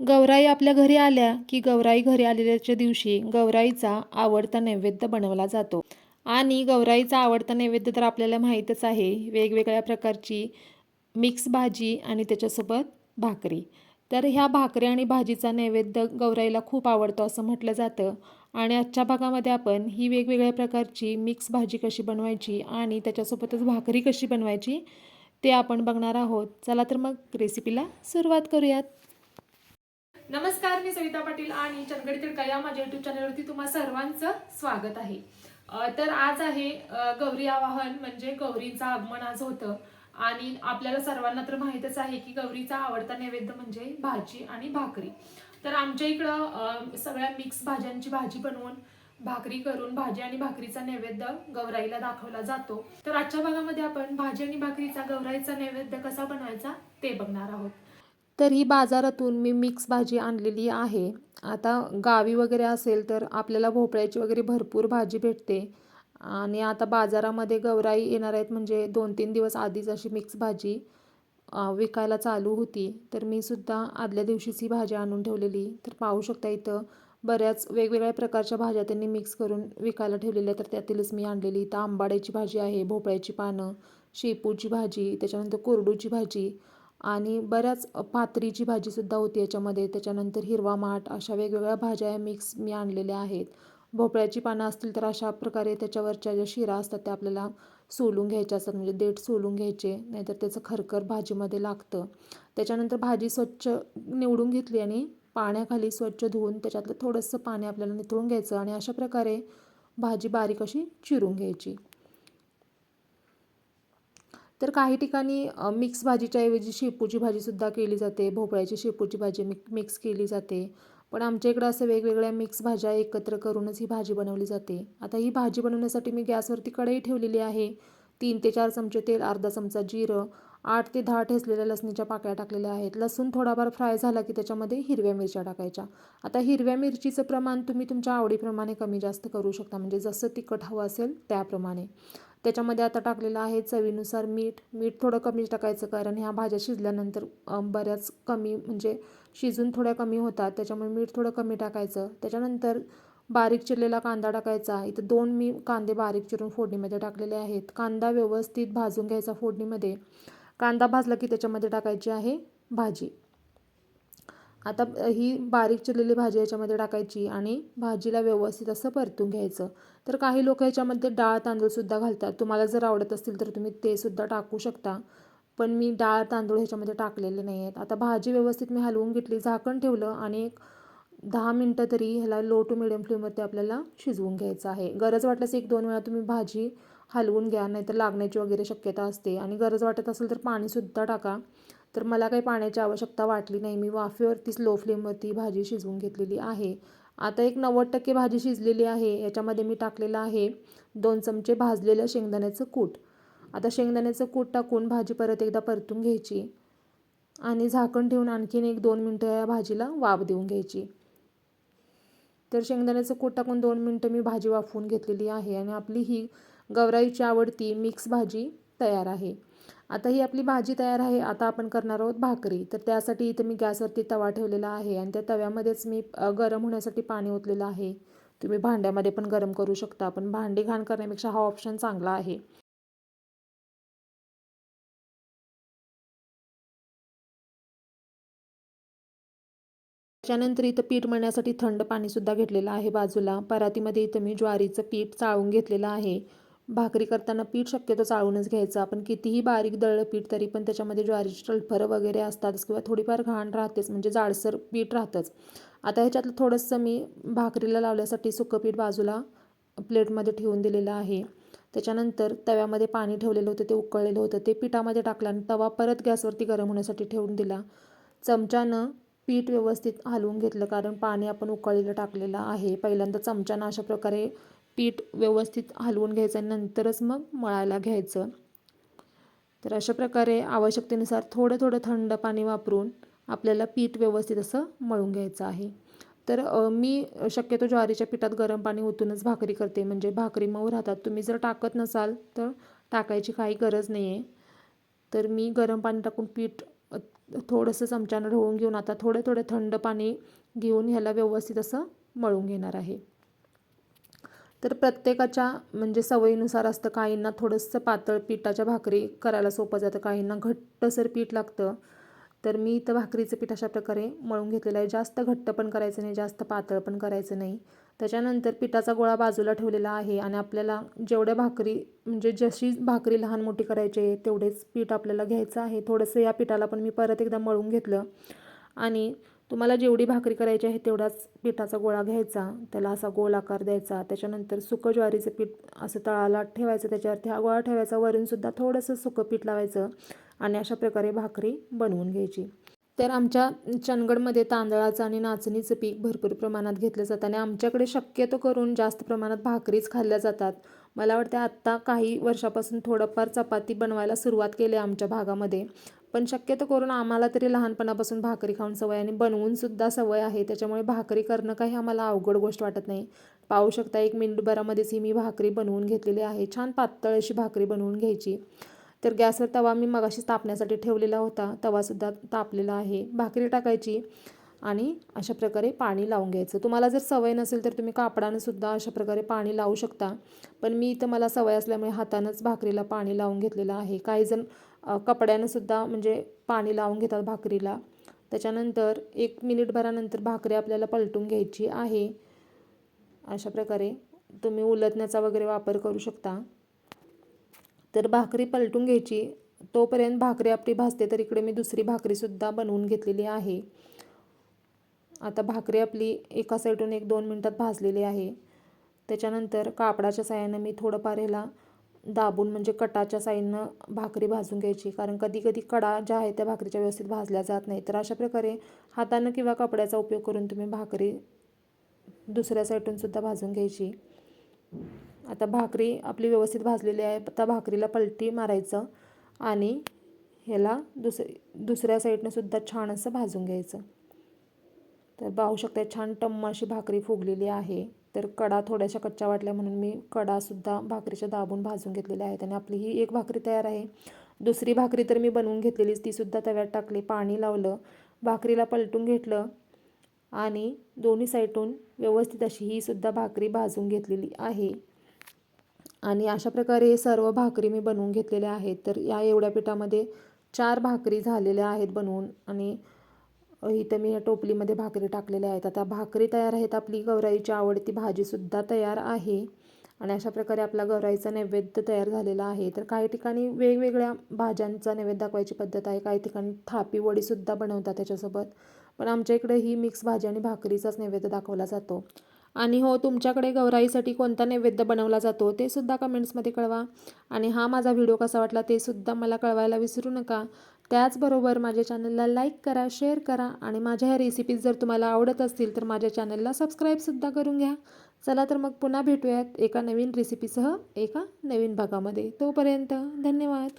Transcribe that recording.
गौराई आपल्या घरी आल्या की गौराई घरी आलेल्याच्या दिवशी गौराईचा आवडता नैवेद्य बनवला जातो. आणि गौराईचा आवडता नैवेद्य तर आपल्याला माहीतच आहे. वेगवेगळ्या प्रकारची मिक्स भाजी आणि त्याच्यासोबत भाकरी. तर ह्या भाकरी आणि भाजीचा नैवेद्य गौराईला खूप आवडतो असं म्हटलं जातं. आणि आजच्या भागामध्ये आपण ही वेगवेगळ्या प्रकारची मिक्स भाजी कशी बनवायची आणि त्याच्यासोबतच भाकरी कशी बनवायची ते आपण बघणार आहोत. चला तर मग रेसिपीला सुरुवात करूयात. नमस्कार मी सविता पाटील आणि चंदगड तिडका या माझ्या युट्यूब चॅनलवरती तुम्हा सर्वांचं स्वागत आहे. तर आज आहे गौरी आवाहन म्हणजे गौरीचं आगमन आज होतं. आणि आपल्याला सर्वांना तर माहीतच आहे की गौरीचा आवडता नैवेद्य म्हणजे भाजी आणि भाकरी. तर आमच्या इकडं सगळ्या मिक्स भाज्यांची भाजी बनवून भाकरी करून भाजी आणि भाकरीचा नैवेद्य गौराईला दाखवला जातो. तर आजच्या भागामध्ये आपण भाजी आणि भाकरीचा गौराईचा नैवेद्य कसा बनवायचा ते बघणार आहोत. तर ही बाजारातून मी मिक्स भाजी आणलेली आहे. आता गावी वगैरे असेल तर आपल्याला भोपळ्याची वगैरे भरपूर भाजी भेटते. आणि आता बाजारामध्ये गौराई येणार आहेत म्हणजे दोन तीन दिवस आधीच अशी मिक्स भाजी विकायला चालू होती. तर मी सुद्धा आदल्या दिवशीच ही भाजी आणून ठेवलेली. तर पाहू शकता इथं बऱ्याच वेगवेगळ्या प्रकारच्या भाज्या त्यांनी मिक्स करून विकायला ठेवलेल्या तर त्यातीलच मी आणलेली. इथं आंबाड्याची भाजी आहे भोपळ्याची पानं शेपूची भाजी त्याच्यानंतर कोरडूची भाजी आणि बऱ्याच पात्रीची भाजीसुद्धा होती याच्यामध्ये. त्याच्यानंतर हिरवा माठ अशा वेगवेगळ्या भाज्या मिक्स मी आणलेल्या आहेत. भोपळ्याची पानं असतील तर अशा प्रकारे त्याच्यावरच्या ज्या शिरा असतात त्या आपल्याला सोलून घ्यायच्या असतात म्हणजे देठ सोलून घ्यायचे नाहीतर त्याचं खरखर भाजीमध्ये लागतं. त्याच्यानंतर भाजी स्वच्छ निवडून घेतली आणि पाण्याखाली स्वच्छ धुवून त्याच्यातलं थोडंसं पाणी आपल्याला निथळून घ्यायचं आणि अशा प्रकारे भाजी बारीक अशी चिरून घ्यायची. तर काही ठिकाणी मिक्स भाजीच्या ऐवजी शेपूची भाजीसुद्धा केली जाते. भोपळ्याची शेपूची भाजी मिक मिक्स केली जाते. पण आमच्या इकडं असं वेगवेगळ्या मिक्स भाज्या एकत्र करूनच ही भाजी बनवली जाते. आता ही भाजी बनवण्यासाठी मी गॅसवरती कढई ठेवलेली आहे. तीन ते चार चमचे तेल अर्धा चमचा जिरं आठ ते दहा ठेचलेल्या लसणीच्या पाकळ्या टाकलेल्या आहेत. लसूण थोडाफार फ्राय झाला की त्याच्यामध्ये हिरव्या मिरच्या टाकायच्या. आता हिरव्या मिरचीचं प्रमाण तुम्ही तुमच्या आवडीप्रमाणे कमी जास्त करू शकता. म्हणजे जसं तिखट हवं असेल त्याप्रमाणे. त्याच्यामध्ये आता टाकलेलं आहे चवीनुसार मीठ. मीठ थोडं कमी टाकायचं कारण ह्या भाज्या शिजल्यानंतर बऱ्याच कमी म्हणजे शिजून थोड्या कमी होतात. त्याच्यामुळे मीठ थोडं कमी टाकायचं. त्याच्यानंतर बारीक चिरलेला कांदा टाकायचा. इथं दोन मी कांदे बारीक चिरून फोडणीमध्ये टाकलेले आहेत. कांदा व्यवस्थित भाजून घ्यायचा फोडणीमध्ये. कांदा भाजला की त्याच्यामध्ये टाकायची आहे भाजी. आता ही बारीक चिरलेली भाजी याच्यामध्ये टाकायची आणि भाजीला व्यवस्थित असं परतून घ्यायचं. तर काही लोक याच्यामध्ये डाळ तांदूळसुद्धा घालतात. तुम्हाला जर आवडत असतील तर तुम्ही ते सुद्धा टाकू शकता. पण मी डाळ तांदूळ ह्याच्यामध्ये टाकलेले नाही आहेत. आता भाजी व्यवस्थित मी हलवून घेतली झाकण ठेवलं आणि एक दहा मिनटं तरी ह्याला लो टू मिडियम फ्लेमवरती आपल्याला शिजवून घ्यायचं आहे. गरज वाटल्यास एक दोन वेळा तुम्ही भाजी हलवून घ्या नाहीतर लागण्याची वगैरे शक्यता असते. आणि गरज वाटत असेल तर पाणीसुद्धा टाका. तर मला काही पाण्याची आवश्यकता वाटली नाही. मी वाफेवरतीच लो फ्लेमवरती भाजी शिजवून घेतलेली आहे. आता एक नव्वद टक्के भाजी शिजलेली आहे. याच्यामध्ये मी टाकलेलं आहे दोन चमचे भाजलेलं शेंगदाण्याचं कूट. आता शेंगदाण्याचं कूट टाकून भाजी परत एकदा परतून घ्यायची. आणि झाकण ठेवून आणखीन एक दोन मिनटं या भाजीला वाफ देऊन घ्यायची. तर शेंगदाण्याचं कूट टाकून दोन मिनटं मी भाजी वाफवून घेतलेली आहे. आणि आपली ही गौराईची आवडती मिक्स भाजी तयार आहे. आता ही आपली भाजी तयार आहे. आता आपण करणार आहोत भाकरी. तर त्यासाठी इथं मी गॅसवरती तवा ठेवलेला आहे आणि त्या तव्यामध्येच मी गरम होण्यासाठी पाणी ओतलेलं आहे. तुम्ही भांड्यामध्ये पण गरम करू शकता. पण भांडी घाण करण्यापेक्षा हा ऑप्शन चांगला आहे. त्याच्यानंतर इथं पीठ मळण्यासाठी थंड पाणीसुद्धा घेतलेलं आहे बाजूला. परातीमध्ये इथं मी ज्वारीचं पीठ चाळून घेतलेलं आहे. भाकरी करताना पीठ शक्यतो चाळूनच घ्यायचं. आपण कितीही बारीक दळलं पीठ तरी पण त्याच्यामध्ये ज्वारीची टलफरं वगैरे असतातच किंवा थोडीफार घाण राहतेच म्हणजे जाडसर पीठ राहतंच. आता ह्याच्यातलं थोडंसं मी भाकरीला लावल्यासाठी सुकं पीठ बाजूला प्लेटमध्ये ठेवून दिलेलं आहे. त्याच्यानंतर तव्यामध्ये पाणी ठेवलेलं होतं ते उकळलेलं होतं. ते पिठामध्ये टाकलं आणि तवा परत गॅसवरती गरम होण्यासाठी ठेवून दिला. चमच्यानं पीठ व्यवस्थित हलवून घेतलं कारण पाणी आपण उकळलेलं टाकलेलं आहे. पहिल्यांदा चमच्यानं अशा प्रकारे पीठ व्यवस्थित हलवून घ्यायचं नंतरच मग मळायला घ्यायचं. तर अशा प्रकारे आवश्यकतेनुसार थोडं थोडं थंड पाणी वापरून आपल्याला पीठ व्यवस्थित असं मळून घ्यायचं आहे. तर मी शक्यतो ज्वारीच्या पिठात गरम पाणी ओतूनच भाकरी करते. म्हणजे भाकरी मऊ राहतात. तुम्ही जर टाकत नसाल तर टाकायची काही गरज नाही आहे तर मी गरम पाणी टाकून पीठ थोडंसं चमच्यानं ढवळून घेऊन आता थोडं थोडं थंड पाणी घेऊन ह्याला व्यवस्थित असं मळून घेणार आहे. तर प्रत्येकाच्या म्हणजे सवयीनुसार असतं काहींना थोडंसं पातळ पिठाच्या भाकरी करायला सोपं जातं काहींना घट्टसर पीठ लागतं. तर मी इथं भाकरीचं पीठ अशा प्रकारे मळून घेतलेलं आहे. जास्त घट्ट पण करायचं नाही जास्त पातळ पण करायचं नाही. त्याच्यानंतर पिठाचा गोळा बाजूला ठेवलेला आहे आणि आपल्याला जेवढ्या भाकरी म्हणजे जशी भाकरी लहान मोठी करायची आहे तेवढेच पीठ आपल्याला घ्यायचं आहे. थोडंसं या पिठाला पण मी परत एकदा मळून घेतलं. आणि तुम्हाला जेवढी भाकरी करायची आहे तेवढाच पिठाचा गोळा घ्यायचा त्याला असा गोल आकार द्यायचा त्याच्यानंतर सुकं ज्वारीचं पीठ असं तळाला ठेवायचं त्याच्यावरती हा गोळा ठेवायचा वरूनसुद्धा थोडंसं सुकं पीठ लावायचं आणि अशा प्रकारे भाकरी बनवून घ्यायची. तर आमच्या चंदगडमध्ये तांदळाचं आणि नाचणीचं पीक भरपूर प्रमाणात घेतलं जातं आणि आमच्याकडे शक्यतो करून जास्त प्रमाणात भाकरीच खाल्ल्या जातात. मला वाटतं आत्ता काही वर्षापासून थोडंफार चपाती बनवायला सुरुवात केली आहे आमच्या भागामध्ये. पण शक्यतो करून आम्हाला तरी लहानपणापासून भाकरी खाऊन सवय आणि बनवूनसुद्धा सवय आहे. त्याच्यामुळे भाकरी करणं काही आम्हाला अवघड गोष्ट वाटत नाही. पाहू शकता एक मिनिटभरामध्येच ही मी भाकरी बनवून घेतलेली आहे. छान पातळ अशी भाकरी बनवून घ्यायची. तर गॅसवर तवा मी मगाशी तापण्यासाठी ठेवलेला होता. तवासुद्धा तापलेला आहे. भाकरी टाकायची आणि अशा प्रकारे पाणी लावून घ्यायचं. तुम्हाला जर सवय नसेल तर तुम्ही कापडानं सुद्धा अशा प्रकारे पाणी लावू शकता. पण मी इथं मला सवय असल्यामुळे हातानंच भाकरीला पाणी लावून घेतलेलं आहे. काही कपड्यानंसुद्धा म्हणजे पाणी लावून घेतात भाकरीला. त्याच्यानंतर एक मिनिटभरानंतर भाकरी आपल्याला पलटून घ्यायची आहे. अशा प्रकारे तुम्ही उलटण्याचा वगैरे वापर करू शकता. तर भाकरी पलटून घ्यायची. तोपर्यंत भाकरी आपली भाजते तर इकडे मी दुसरी भाकरीसुद्धा बनवून घेतलेली आहे. आता भाकरी आपली एका साईडून एक दोन मिनटात भाजलेली आहे. त्याच्यानंतर कापडाच्या साह्यानं मी थोडंफार ह्याला दाबून म्हणजे कटाच्या साईडनं भाकरी भाजून घ्यायची. कारण कधी कधी कडा ज्या आहेत त्या भाकरीच्या व्यवस्थित भाजल्या जात नाही तर अशा प्रकारे हातानं किंवा कपड्याचा उपयोग करून तुम्ही भाकरी दुसऱ्या साईडूनसुद्धा भाजून घ्यायची. आता भाकरी आपली व्यवस्थित भाजलेली आहे. आता भाकरीला पलटी मारायचं आणि ह्याला दुस दुसऱ्या साईडनंसुद्धा छान असं भाजून घ्यायचं. तर पाहू शकता छान टम्म अशी भाकरी फुगलेली आहे. तर कडा थोड्याशा कच्च्या वाटल्या म्हणून मी कडासुद्धा भाकरीच्या दाबून भाजून घेतलेल्या आहेत आणि आपली ही एक भाकरी तयार आहे. दुसरी भाकरी तर मी बनवून घेतलेलीच तीसुद्धा तव्यात टाकली पाणी लावलं भाकरीला पलटून घेतलं आणि दोन्ही साईडून व्यवस्थित अशी ही सुद्धा भाकरी भाजून घेतलेली आहे. आणि अशा प्रकारे सर्व भाकरी मी बनवून घेतलेल्या आहेत. तर या एवढ्या पिठामध्ये चार भाकरी झालेल्या आहेत बनवून आणि इथं मी या टोपलीमध्ये भाकरी टाकलेल्या आहेत. आता भाकरी तयार आहेत. आपली गौराईची आवडती भाजीसुद्धा तयार आहे. आणि अशा प्रकारे आपला गौराईचा नैवेद्य तयार झालेला आहे. तर काही ठिकाणी वेगवेगळ्या भाज्यांचा नैवेद्य दाखवायची पद्धत आहे. काही ठिकाणी थापी वडीसुद्धा बनवतात त्याच्यासोबत. पण आमच्या इकडे ही मिक्स भाजी आणि भाकरीचाच नैवेद्य दाखवला जातो. आणि हो तुमच्याकडे गौराईसाठी कोणता नैवेद्य बनवला जातो ते सुद्धा कमेंट्समध्ये कळवा. आणि हा माझा व्हिडिओ कसा वाटला ते सुद्धा मला कळवायला विसरू नका. त्याचबरोबर माझ्या चॅनलला लाईक करा शेअर करा आणि माझ्या ह्या रेसिपीज जर तुम्हाला आवडत असतील तर माझ्या चॅनलला सबस्क्राईबसुद्धा करून घ्या. चला तर मग पुन्हा भेटूयात एका नवीन रेसिपीसह एका नवीन भागामध्ये. तोपर्यंत धन्यवाद.